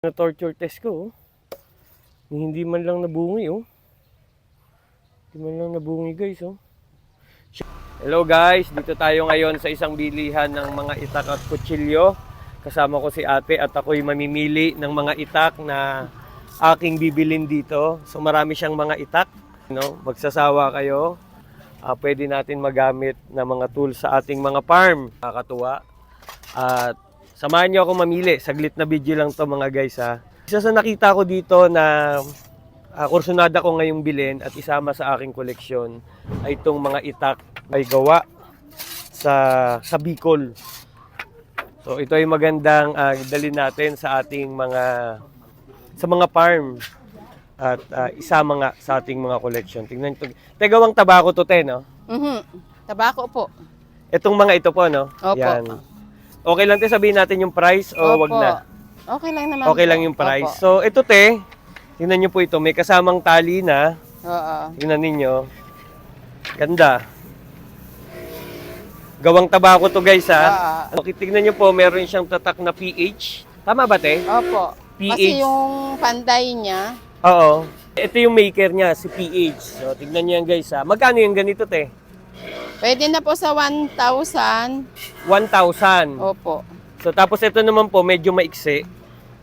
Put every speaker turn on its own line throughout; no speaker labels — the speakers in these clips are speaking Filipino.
na torture test ko, oh. Hindi man lang nabungi, oh. Hindi man lang nabungi, guys, oh. Hello guys, dito tayo ngayon sa isang bilihan ng mga itak at kutsilyo. Kasama ko si ate at ako'y mamimili ng mga itak na aking bibilin dito. So marami siyang mga itak. No? Magsasawa kayo. Ah, pwede natin magamit na mga tools sa ating mga farm. Nakakatuwa. At samahan niyo ako mamili. Saglit na video lang to mga guys ha. Isa sa nakita ko dito na uh, kursunada ko ngayong bilhin at isama sa aking koleksyon ay itong mga itak ay gawa sa sa Bicol. So ito ay magandang uh, dalhin natin sa ating mga sa mga farm at uh, isama nga sa ating mga collection. Tingnan ito. Tegawang tabako to, te, no?
Mhm. Tabako po.
Itong mga ito po, no?
Opo.
Yan. Okay lang, te, sabihin natin yung price o wag
Opo.
na?
Okay lang naman
Okay
po.
lang yung price.
Opo.
So, ito, te, tingnan nyo po ito. May kasamang tali na.
Oo.
Tingnan ninyo. Ganda. Gawang tabako to, guys, ha?
Oo.
Okay, tingnan nyo po, meron siyang tatak na PH. Tama ba, te?
Opo.
PH.
Kasi yung panday niya,
Oo. Ito yung maker niya, si PH. So, tignan niyo yan guys ha. Magkano yung ganito te?
Pwede na po sa 1,000.
1,000.
Opo.
So, tapos ito naman po, medyo maiksi.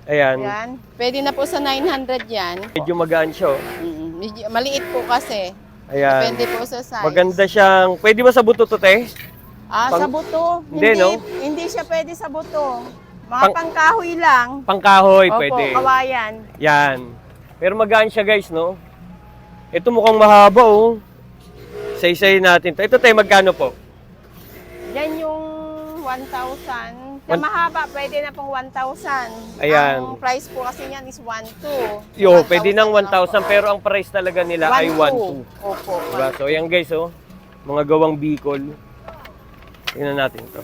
Ayan.
Yan. Pwede na po sa 900 yan.
Medyo magaan siya. oh.
Mm, medyo, maliit po kasi.
Ayan.
Depende po sa size.
Maganda siyang, pwede ba sa buto to te?
Ah,
Pang-
sa buto.
Hindi, no?
Hindi siya pwede sa buto. Mga
Pang-
pangkahoy lang.
Pangkahoy,
Opo,
pwede.
kawayan.
Yan. Pero magaan siya guys, no? Ito mukhang mahaba oh. Say-say natin to. Ito te, magkano po?
Yan yung 1,000. Sa
One-
mahaba, pwede na pong 1,000.
Ayan.
Ang price po kasi niyan is 1,200.
Yo, pwede ng 1,000 pero ang price talaga nila ay 1,200.
Opo.
Diba? So, ayan guys, oh. Mga gawang Bicol. Tingnan natin to.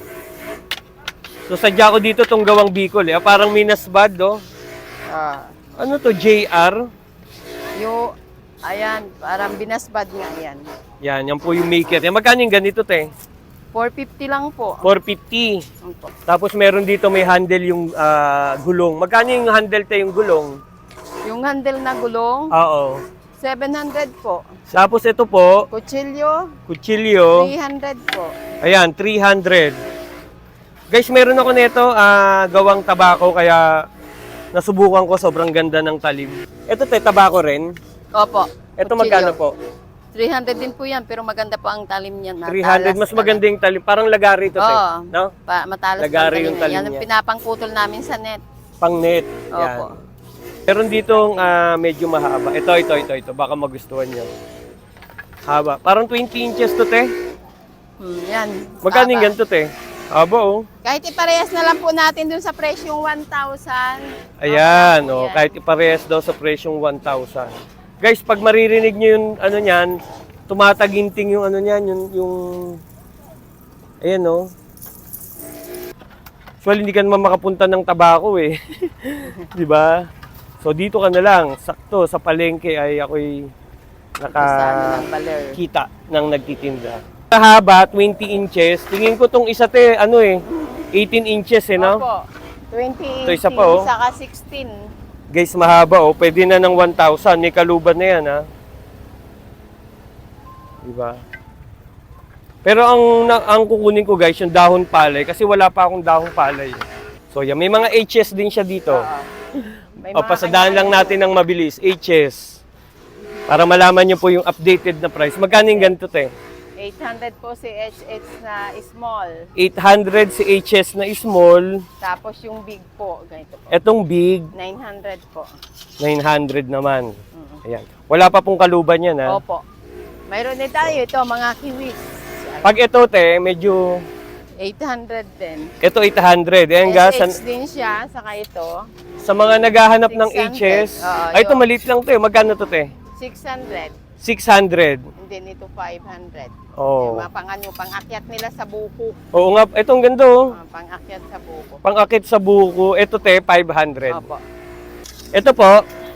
So, sadya ko dito tong gawang Bicol, eh. Ah, Parang Minas Bad, oh.
Ah,
Ano to, JR?
yung, ayan, parang binasbad nga yan.
Yan, yan po yung maker. Yan, magkano yung ganito, te?
450 lang po.
450.
Opo.
Tapos meron dito may handle yung ah, gulong. Magkano yung handle, te, yung gulong?
Yung handle na gulong,
Oo.
700 po.
Tapos ito po,
Kutsilyo,
kutsilyo.
300 po.
Ayan, 300. Guys, meron ako nito ah, gawang tabako kaya nasubukan ko sobrang ganda ng talim. Ito te, tabako rin.
Opo.
Ito magkano po?
300 din po yan, pero maganda po ang talim niya.
300. Mas maganda yung talim. Parang lagari ito.
Oo.
No?
Pa, matalas
Lagari yung talim
Yan
niya.
ang pinapangputol namin sa net.
Pang net.
Opo.
Yan. Meron ditong ah, medyo mahaba. Ito, ito, ito, ito. Baka magustuhan nyo. Haba. Parang 20 inches to, te.
Hmm, yan.
Magkano yung
Haba.
ganito, te? Haba, oh.
Kahit iparehas na lang po natin dun sa presyong 1,000.
Ayan, oh,
yan.
kahit iparehas daw sa presyong 1,000. Guys, pag maririnig nyo yung ano niyan, tumataginting yung ano niyan, yung, yung ayan oh. Well, hindi ka naman makapunta ng tabako eh. Di ba? So dito ka na lang, sakto sa palengke ay ako'y nakakita ng nagtitinda. Sa haba, 20 inches. Tingin ko tong isa te, ano eh, 18 inches eh, no?
Opo. 2018,
Ito isa pa, oh.
saka 16.
Guys, mahaba oh. Pwede na ng 1,000. May kaluban na yan ha. Diba? Pero ang na, ang kukunin ko guys, yung dahon palay kasi wala pa akong dahon palay. So yan, may mga HS din siya dito.
May
O pasadaan lang natin ng mabilis, HS. Para malaman niyo po yung updated na price. Magkano yung ganito te?
800 po si HH na small.
800 si HS na small.
Tapos yung big po, ganito po.
Etong big,
900 po.
900 naman. Ayan. Wala pa pong kaluban yan ha.
Opo. Mayroon din tayo ito, mga kiwis.
Pag ito te, medyo
800 din.
Ito 800. Ayan
SH
sa,
din siya, saka ito.
sa mga naghahanap ng
600.
HS.
Oo,
Ay, ito
yun.
maliit lang 'to. eh. Magkano to, te?
600.
600.
And then ito 500.
Oh.
Yung mga pang, ano, pang-akyat nila sa buko.
Oo nga, itong ganda oh.
Mga pang-akyat sa buko.
Pang-akit sa buko. Ito te, 500.
Opo.
Ito po,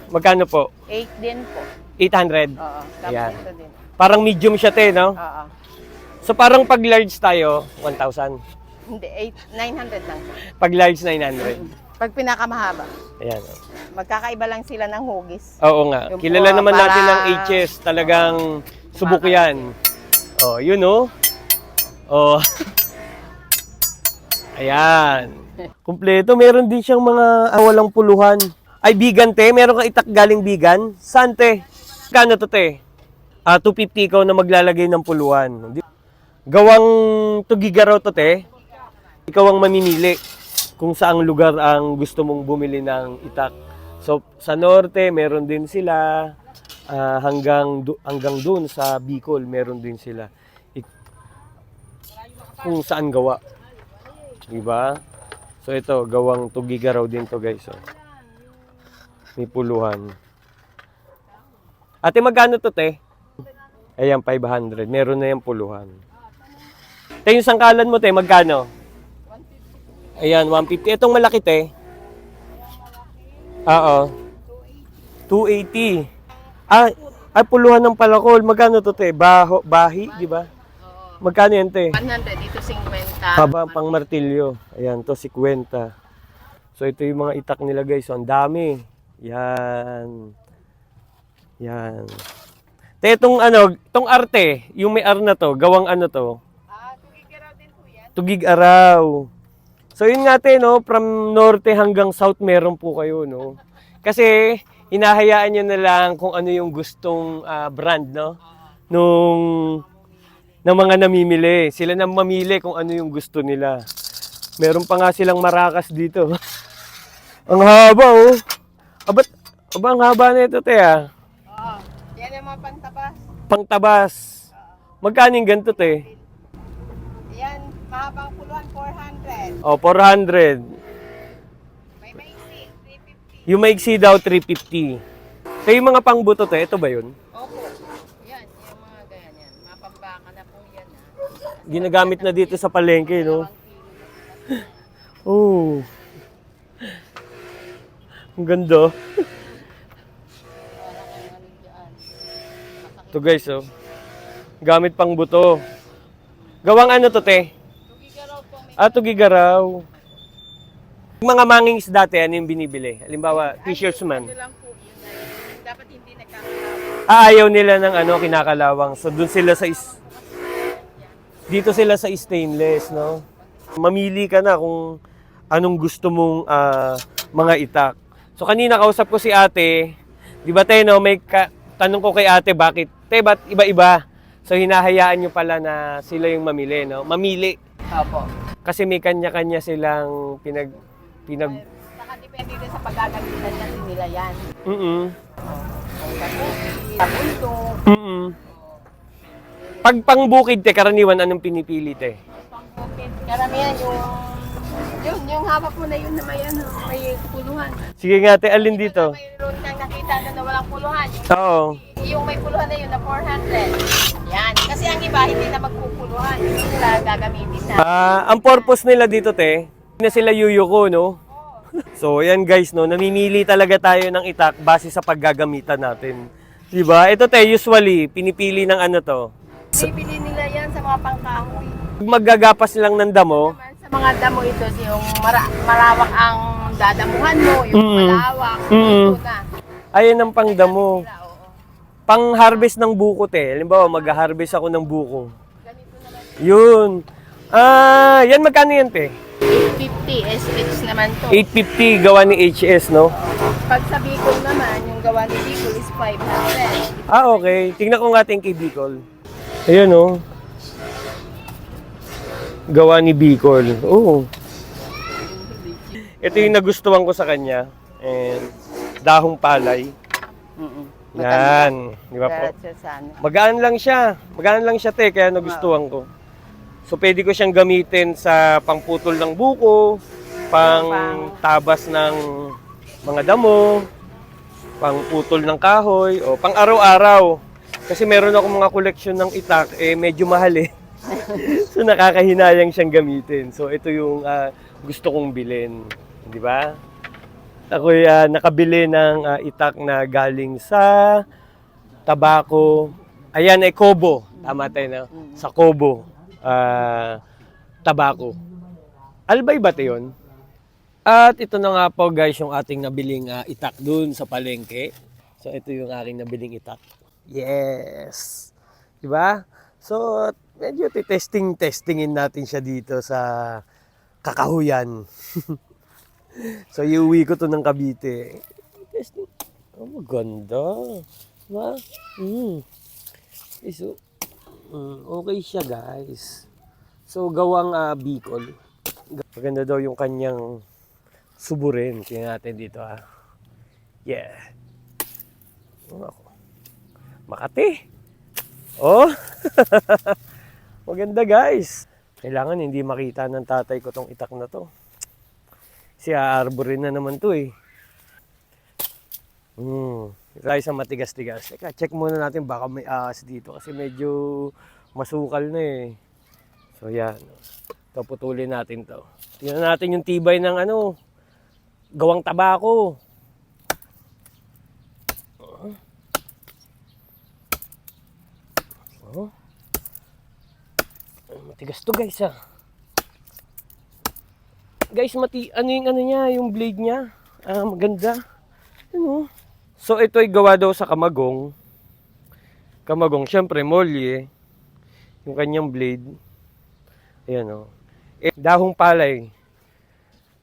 magkano po?
8 din po.
800.
Oo. Tapos
Ayan.
ito din.
Parang medium siya te, no?
Oo.
So parang pag large tayo, 1,000.
Hindi, 8, 900 lang po.
Pag large, 900.
Pag pinakamahaba,
Ayan. oh.
magkakaiba lang sila ng hugis.
Oo nga.
Yung
Kilala
po,
naman
para-
natin ng HS. Talagang subok yan. Oh, yun oh. Oh. Ayan. Kumpleto. Meron din siyang mga ah, walang puluhan. Ay, bigan te. Meron kang itak galing bigan. Saan te? Kano to te? Ah, 250 ikaw na maglalagay ng puluhan. Di- Gawang tugigaraw to te. Ikaw ang mamimili kung saang lugar ang gusto mong bumili ng itak. So, sa norte, meron din sila. Ah, hanggang, hanggang dun sa Bicol, meron din sila. Ik- kung saan gawa. Diba? So, ito, gawang tugigaraw din to guys. Oh. May puluhan. Ate, magkano to, te? Ayan, 500. Meron na yung puluhan. Te, sangkalan mo, te, magkano? Ayan, 150. Itong malaki, te. Oo. 280. Ah, ay puluhan ng palakol. Magkano to, te? Baho, bahi, di ba? Magkano yan, te?
100, dito 50.
Haba pang martilyo. Ayan, to 50. So, ito yung mga itak nila, guys. So, ang dami. Yan. Yan. Te, itong ano, itong arte, yung may ar na to, gawang ano to,
Ah, tugigaraw din po yan.
Tugig Araw. So yun nga te, no, from norte hanggang south meron po kayo, no. Kasi hinahayaan nyo na lang kung ano yung gustong ah, brand, no, nung ng mga namimili. Sila na mamili kung ano yung gusto nila. Meron pa nga silang marakas dito. ang haba, oh. Abat, aba, ang haba na ito, te, ah.
Oo. Yan yung mga pantabas.
Pangtabas. Magkano yung ganito, te?
Yan, mahabang puluhan, 400.
Oh, 400.
May maiksi, 350.
Yung maiksi daw, 350. Kaya yung mga pangbuto to, ito ba yun?
Opo. Yan, yung mga ganyan yan. Mapambaka na po yan. Ha.
Ginagamit na dito sa palengke, no? Oh. Ang ganda. Ito guys, oh. Gamit pang buto. Gawang ano to, te?
May
Ah, tugigaraw. Yung mga mangings dati, ano yung binibili? Halimbawa, t-shirts man.
ano lang po yun. ay, Dapat hindi nagkakalawa.
Ah, ayaw nila ng ano, kinakalawang. So, dun sila sa is... Dito sila sa stainless, no? Mamili ka na kung anong gusto mong ah, mga itak. So, kanina kausap ko si ate. Di ba, te, no? May ka- tanong ko kay ate, bakit? Te, ba't iba-iba? So, hinahayaan nyo pala na sila yung mamili, no? Mamili.
Opo.
Kasi may kanya-kanya silang pinag... pinag...
Nakadepende din sa pagkagamitan kasi nila yan.
Mm-mm.
Punto,
Mm-mm. Pag pangbukid, te, karaniwan anong pinipili, te?
pangbukid. Karamihan yung, yun, yung haba po na yun na may, ano, may puluhan.
Sige nga, te, alin dito?
Mayroon kang nakita na, na walang puluhan.
Oo.
yung may puluhan na yun na 400. Ang iba hindi na magpupuluhan. Hindi nila gagamitin na.
Ah, ang purpose nila dito, te, hindi na sila yuyuko, no? So, yan guys, no, namimili talaga tayo ng itak base sa paggagamitan natin. 'Di ba? Ito te, usually pinipili ng ano to.
Bibili nila yan sa mga pangkahoy.
Maggagapas lang ng damo.
Naman sa mga damo ito, yung mara- malawak ang dadamuhan mo, yung
Mm.
malawak,
Mm.
ito na.
Ayan ang pangdamo.
Sila, oo.
Pang-harvest ng buko, te. Halimbawa, mag-harvest ako ng buko. Yun. Ah, yan magkano yan, te?
850 SH naman to.
850 gawa ni HS, no?
Pag sa Bicol naman, yung gawa ni Bicol is 500.
Ah, okay. Tingnan ko nga ating kay Bicol. Ayan, oh. Gawa ni Bicol. Oo. Ito yung nagustuhan ko sa kanya. And dahong palay. Yan. Di ba po?
Diretso sa ano.
Magaan lang siya. Magaan lang siya, te. Kaya nagustuhan ko. So, pwede ko siyang gamitin sa pangputol ng buko, pang tabas ng mga damo, pang putol ng kahoy, o pang araw-araw. Kasi meron ako mga koleksyon ng itak, eh medyo mahal eh. so nakakahinayang siyang gamitin. So ito yung ah, gusto kong bilhin, di ba? Ako nakabili ng ah, itak na galing sa tabako. Ayan ay Kobo. Tama tayo na. Sa Kobo. ah tabako. Albay ba yun? At ito na nga po guys yung ating nabiling ah, itak dun sa palengke. So ito yung aking nabiling itak. Yes! Diba? So medyo testing testingin natin siya dito sa kakahuyan. so iuwi ko to ng Cavite. Testing. Oh, maganda. Diba? Mm. Okay, so, mm, okay siya guys. So gawang ah, Bicol. Maganda daw yung kanyang suburin. Tingnan natin dito ah. Yeah. Oh, ako. Makati. Oh. Maganda guys. Kailangan hindi makita ng tatay ko tong itak na to. Si aarborin na naman to eh. Hmm. Try sa matigas-tigas. Teka, check muna natin baka may ahas dito kasi medyo masukal na eh. So yan. Ito putulin natin to. Tingnan natin yung tibay ng ano, gawang tabako. Oh. Ay, Matigas to guys ah. Guys, mati ano yung ano niya, yung blade niya. Ah, maganda. Ano? So ito ay gawa daw sa kamagong. Kamagong, syempre molye. Yung kanyang blade. Ayan oh. Eh, dahong palay.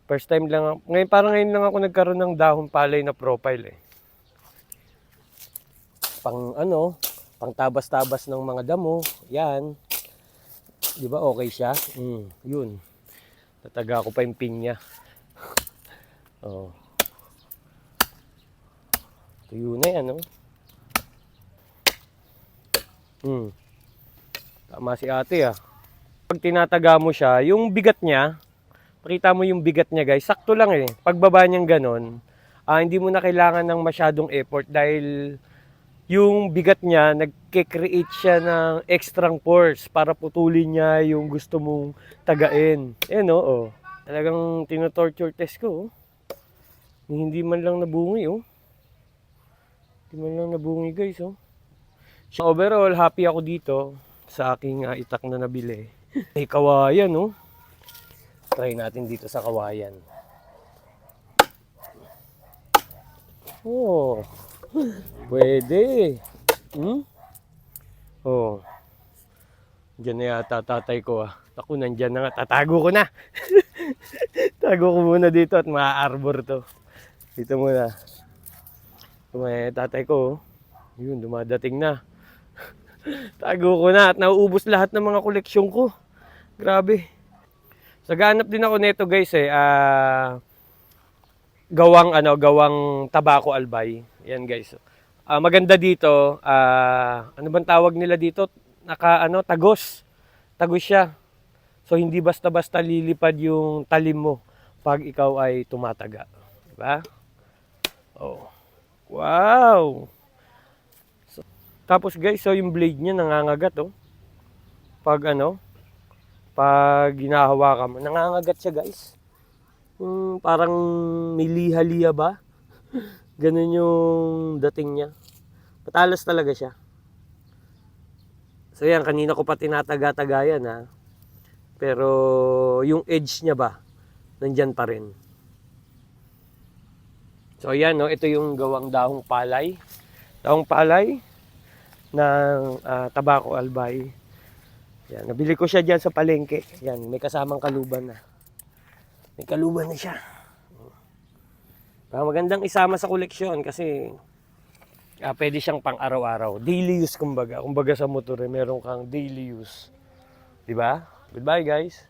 First time lang. Ngayon, parang ngayon lang ako nagkaroon ng dahong palay na profile eh. Pang ano, pang tabas-tabas ng mga damo. Yan. Di ba okay siya? Mm, yun. Tataga ko pa yung pin niya. oh. Tuyo na yan, oh. Hmm. Tama si ate, ah. Pag tinataga mo siya, yung bigat niya, pakita mo yung bigat niya, guys. Sakto lang eh. Pagbaba niyang ganon, ah, hindi mo na kailangan ng masyadong effort dahil yung bigat niya, nagke-create siya ng extra force para putulin niya yung gusto mong tagain. Ayan o, oh, Talagang tinotorture test ko, oh. Hindi man lang nabungi, oh. Hindi man lang nabungi, guys, oh. So, overall, happy ako dito sa aking ah, itak na nabili. May kawayan, oh. Try natin dito sa kawayan. Oh. Pwede. Hmm? Oh. Diyan na yata tatay ko ah. Ako nandyan na nga. Tatago ko na. Tago ko muna dito at ma-arbor to. Dito muna. May tatay ko. oh. Yun, dumadating na. Tago ko na at nauubos lahat ng mga koleksyon ko. Grabe. Saganap din ako nito guys eh. Ah gawang ano, gawang tabako albay. Yan guys. Ah, maganda dito, ah, ano bang tawag nila dito? Naka ano, tagos. Tagos siya. So hindi basta-basta lilipad yung talim mo pag ikaw ay tumataga. Diba? Oh. Wow. So, tapos guys, so yung blade niya nangangagat oh. Pag ano, pag ginahawakan mo, nangangagat siya guys. Yung parang may liha-liha ba? Ganun yung dating niya. Patalas talaga siya. So yan, kanina ko pa tinataga-taga yan ha. Pero yung edge niya ba, nandyan pa rin. So yan, no, ito yung gawang dahong palay. Dahong palay ng ah, tabako albay. Yan, nabili ko siya diyan sa palengke. Yan, may kasamang kaluban na. May kaluban na siya. Ah, magandang isama sa koleksyon kasi ah, pwede siyang pang araw-araw. Daily use kumbaga. Kumbaga sa motor eh, meron kang daily use. 'Di ba? Goodbye guys.